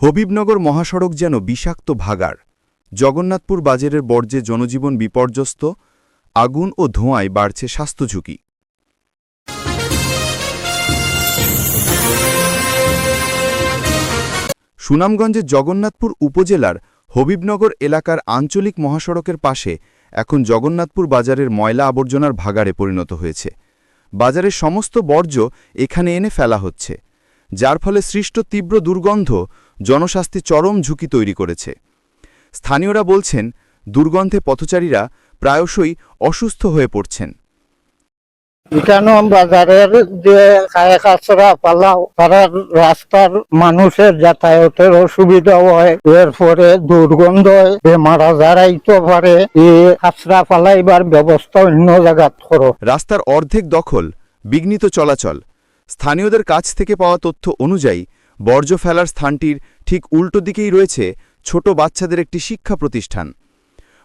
হবিবনগর মহাসড়ক যেন বিষাক্ত ভাগার জগন্নাথপুর বাজারের বর্জ্যে জনজীবন বিপর্যস্ত, আগুন ও ধোঁয়ায় বাড়ছে স্বাস্থ্য ঝুঁকি। সুনামগঞ্জের জগন্নাথপুর উপজেলার হবিবনগর এলাকার আঞ্চলিক মহাসড়কের পাশে এখন জগন্নাথপুর বাজারের ময়লা আবর্জনার ভাগাড়ে পরিণত হয়েছে। বাজারের সমস্ত বর্জ্য এখানে এনে ফেলা হচ্ছে। যার ফলে সৃষ্ট তীব্র দুর্গন্ধ জনস্বাস্থ্যে চরম ঝুঁকি তৈরি করেছে। স্থানীয়রা বলছেন দুর্গন্ধে পথচারীরা প্রায়শই অসুস্থ হয়ে পড়ছেন। এখানে বাজারের যে খায় কাছরা পালাও তারা রাস্তার মানুষের যাতায়াতের অসুবিধা হয়। এরপরে দুর্গন্ধ হয় বেমার আজার আইতে পারে এই কাছরা পালাইবার ব্যবস্থা অন্য জায়গাত করো। রাস্তার অর্ধেক দখল বিঘ্নিত চলাচল। স্থানীয়দের কাছ থেকে পাওয়া তথ্য অনুযায়ী, বর্জ্য ফেলার স্থানটির ঠিক উল্টো দিকেই রয়েছে ছোট বাচ্চাদের একটি শিক্ষা প্রতিষ্ঠান।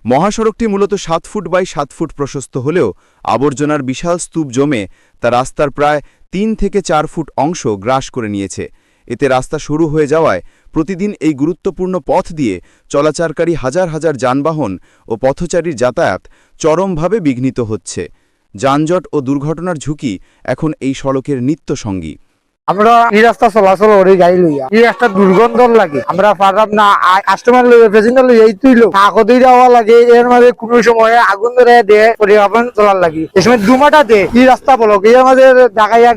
মহাসড়কটি মূলত সাত ফুট বাই সাত ফুট প্রশস্ত হলেও আবর্জনার বিশাল স্তূপ জমে তা রাস্তার প্রায় তিন থেকে চার ফুট অংশ গ্রাস করে নিয়েছে। এতে রাস্তা শুরু হয়ে যাওয়ায় প্রতিদিন এই গুরুত্বপূর্ণ পথ দিয়ে চলাচলকারী হাজার হাজার যানবাহন ও পথচারীর যাতায়াত চরমভাবে বিঘ্নিত হচ্ছে। যানজট ও দুর্ঘটনার ঝুঁকি এখন এই সড়কের নিত্য সঙ্গী আমরা এই রাস্তা চলাচল করে গাড়ি লইয়া এই রাস্তা দুর্গন্ধ লাগে। আমরা পারলাম না কাস্টমার লইয়া প্যাসেঞ্জার লইয়া এই তুইলো কাকতেই যাওয়া লাগে এর মাঝে কোনো সময় আগুন ধরে দে পরিবহন চলার লাগে। এই সময় দুমাটা দে এই রাস্তা বলো এর মাঝে ঢাকাইয়া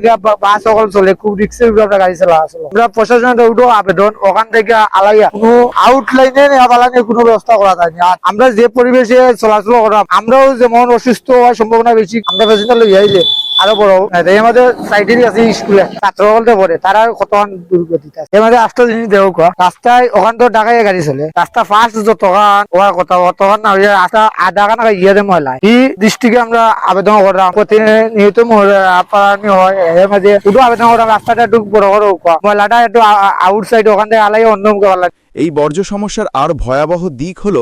বাস সকল চলে, খুব রিক্সের আমরা গাড়ি চালা আসলো আমরা প্রশাসনের উঠো, আবেদন ওখান থেকে আলাইয়া। কোনো আউটলাইনে নেওয়া কোনো ব্যবস্থা করা যায়নি আর আমরা যে পরিবেশে চলাচল করা আমরাও যেমন অসুস্থ হওয়ার সম্ভাবনা বেশি আমরা প্যাসেঞ্জার লইয়া আইলে আরও বড়। এই আমাদের সাইডেরই আছে স্কুলে ছাত্র বলতে পড়ে তারা কতক্ষণ দুর্গতিতে আছে। আষ্ট জিনিস রাস্তায় ওখান তো ঢাকায় গাড়ি চলে। রাস্তা ফার্স্ট যতক্ষণ হওয়ার কথা অতক্ষণ না রাস্তা আধা ইয়ে এই দৃষ্টিকে আমরা আবেদন করলাম প্রতিনিয়ত পালানি হয়। এর মাঝে শুধু আবেদন করলাম রাস্তাটা একটু বড় বড় কোয়া ময়লাটা একটু আউটসাইড ওখান থেকে আলাই অন্য মুখে এই বর্জ্য সমস্যার আর ভয়াবহ দিক হল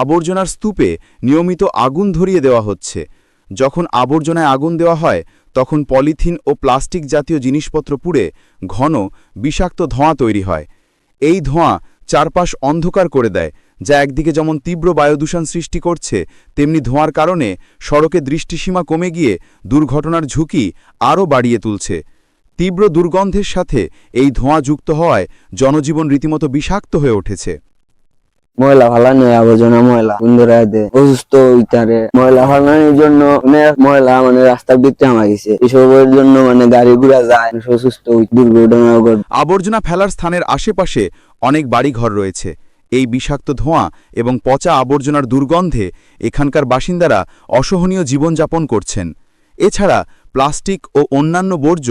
আবর্জনার স্তূপে নিয়মিত আগুন ধরিয়ে দেওয়া হচ্ছে। যখন আবর্জনায় আগুন দেওয়া হয়, তখন পলিথিন ও প্লাস্টিক জাতীয় জিনিসপত্র পুড়ে ঘন, বিষাক্ত ধোঁয়া তৈরি হয়। এই ধোঁয়া চারপাশ অন্ধকার করে দেয়, যা একদিকে যেমন তীব্র বায়ুদূষণ সৃষ্টি করছে, তেমনি ধোঁয়ার কারণে সড়কে দৃষ্টিসীমা কমে গিয়ে দুর্ঘটনার ঝুঁকি আরও বাড়িয়ে তুলছে। তীব্র দুর্গন্ধের সাথে এই ধোঁয়া যুক্ত হওয়ায় জনজীবন রীতিমতো বিষাক্ত হয়ে উঠেছে। ময়লা ফালানো আবর্জনা ময়লা। বন্ধুরা দে অসুস্থ হইতারে ময়লা ফালানোর জন্য ময়লা মানে রাস্তার ভিতরে আমার গেছে। এসবের জন্য মানে গাড়ি ঘোড়া যায় অসুস্থ, দুর্ঘটনা আবর্জনা ফেলার স্থানের আশেপাশে অনেক বাড়িঘর রয়েছে। এই বিষাক্ত ধোঁয়া এবং পচা আবর্জনার দুর্গন্ধে এখানকার বাসিন্দারা অসহনীয় জীবনযাপন করছেন। এছাড়া প্লাস্টিক ও অন্যান্য বর্জ্য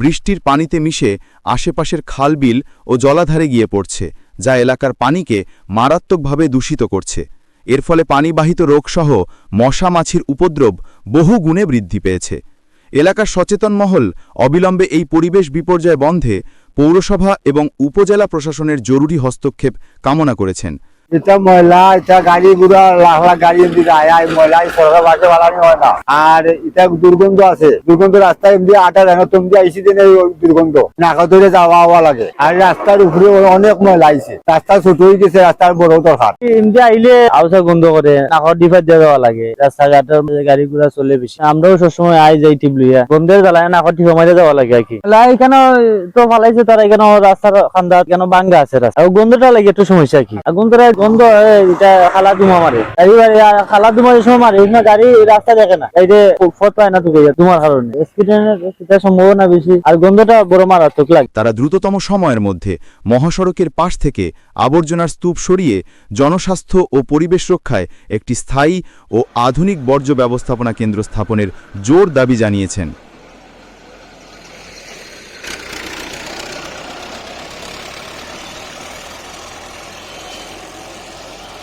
বৃষ্টির পানিতে মিশে আশেপাশের খালবিল ও জলাধারে গিয়ে পড়ছে। যা এলাকার পানিকে মারাত্মকভাবে দূষিত করছে। এর ফলে পানিবাহিত রোগসহ মশা মাছির উপদ্রব বহু গুণে বৃদ্ধি পেয়েছে। এলাকার সচেতন মহল অবিলম্বে এই পরিবেশ বিপর্যয় বন্ধে পৌরসভা এবং উপজেলা প্রশাসনের জরুরি হস্তক্ষেপ কামনা করেছেন। এটা ময়লা, এটা গাড়ি ঘোড়া লাখ লাখ গাড়ি এমনি যায়। আর ময়লা, এই সরকার বাসে বাড়ানি হয় না। আর এটা দুর্গন্ধ আছে। দুর্গন্ধ রাস্তায় এমনি আটা জানো তুমি আইসি দিনে দুর্গন্ধ। নাকা ধরে যাওয়া হওয়া লাগে। আর রাস্তার উপরে অনেক ময়লা আইছে। রাস্তা ছোট হয়ে গেছে, রাস্তার বড় দরকার এমনি আইলে আউসা গন্ধ করে, নাকর ডিফার দেওয়া লাগে। রাস্তাঘাটের গাড়ি ঘোড়া চলে বেশি। আমরাও সবসময় আই যাই টিপ লইয়া। গন্ধের জ্বালায় নাকর দেওয়া লাগে আর কি। এখানে তো ফালাইছে, তারা এখানে রাস্তার খান্দা কেন বাঙ্গা আছে রাস্তা। গন্ধটা লাগে একটু সমস্যা কি। গন্ধটা আর গন্ধটা লাগে। তারা দ্রুততম সময়ের মধ্যে মহাসড়কের পাশ থেকে আবর্জনার স্তূপ সরিয়ে জনস্বাস্থ্য ও পরিবেশ রক্ষায় একটি স্থায়ী ও আধুনিক বর্জ্য ব্যবস্থাপনা কেন্দ্র স্থাপনের জোর দাবি জানিয়েছেন।